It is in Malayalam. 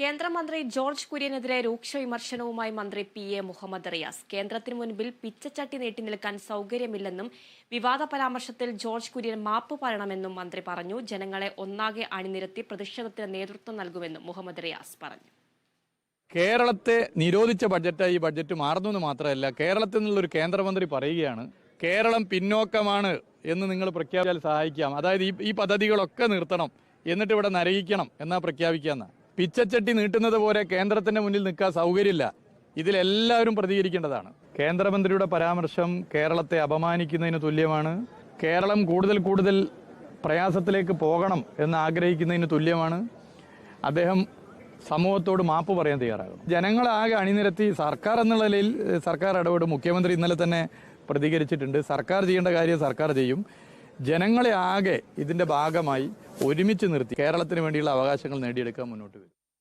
കേന്ദ്രമന്ത്രി ജോർജ് കുര്യനെതിരെ രൂക്ഷ വിമർശനവുമായി മന്ത്രി പി എ മുഹമ്മദ് റിയാസ്. കേന്ദ്രത്തിന് മുൻപിൽ പിച്ചച്ചട്ടി നീട്ടി നിൽക്കാൻ സൗകര്യമില്ലെന്നും വിവാദ പരാമർശത്തിൽ ജോർജ് കുര്യൻ മാപ്പ് പറയണമെന്നും മന്ത്രി പറഞ്ഞു. ജനങ്ങളെ ഒന്നാകെ അണിനിരത്തി പ്രതിഷേധത്തിന് നേതൃത്വം നൽകുമെന്നും മുഹമ്മദ് റിയാസ് പറഞ്ഞു. കേരളത്തെ നിരോധിച്ച ബഡ്ജറ്റായി ഈ ബഡ്ജറ്റ് മാറുന്നു എന്ന് മാത്രമല്ല കേരളത്തിൽ നിന്നുള്ളൊരു കേന്ദ്രമന്ത്രി പറയുകയാണ് കേരളം പിന്നോക്കമാണ് എന്ന് നിങ്ങൾ പ്രഖ്യാപിച്ചാൽ സഹായിക്കാം. അതായത് ഈ ഈ പദ്ധതികളൊക്കെ നിർത്തണം എന്നിട്ട് ഇവിടെ നരകിക്കണം എന്നാ പ്രഖ്യാപിക്കാന്ന. പിച്ചച്ചട്ടി നീട്ടുന്നത് പോലെ കേന്ദ്രത്തിന്റെ മുന്നിൽ നിൽക്കാൻ സൗകര്യമില്ല. ഇതിലെല്ലാവരും പ്രതികരിക്കേണ്ടതാണ്. കേന്ദ്രമന്ത്രിയുടെ പരാമർശം കേരളത്തെ അപമാനിക്കുന്നതിന് തുല്യമാണ്. കേരളം കൂടുതൽ കൂടുതൽ പ്രയാസത്തിലേക്ക് പോകണം എന്ന് ആഗ്രഹിക്കുന്നതിന് തുല്യമാണ്. അദ്ദേഹം സമൂഹത്തോട് മാപ്പ് പറയാൻ തയ്യാറാകും ജനങ്ങളാകെ അണിനിരത്തി സർക്കാർ എന്നുള്ള നിലയിൽ സർക്കാർ ഇടപെടും മുഖ്യമന്ത്രി ഇന്നലെ തന്നെ പ്രതികരിച്ചിട്ടുണ്ട്. സർക്കാർ ചെയ്യേണ്ട കാര്യം സർക്കാർ ചെയ്യും. ജനങ്ങളെ ആകെ ഇതിന്റെ ഭാഗമായി ഒരുമിച്ച് നിർത്തി കേരളത്തിന് വേണ്ടിയുള്ള അവകാശങ്ങൾ നേടിയെടുക്കാൻ മുന്നോട്ട് വരും.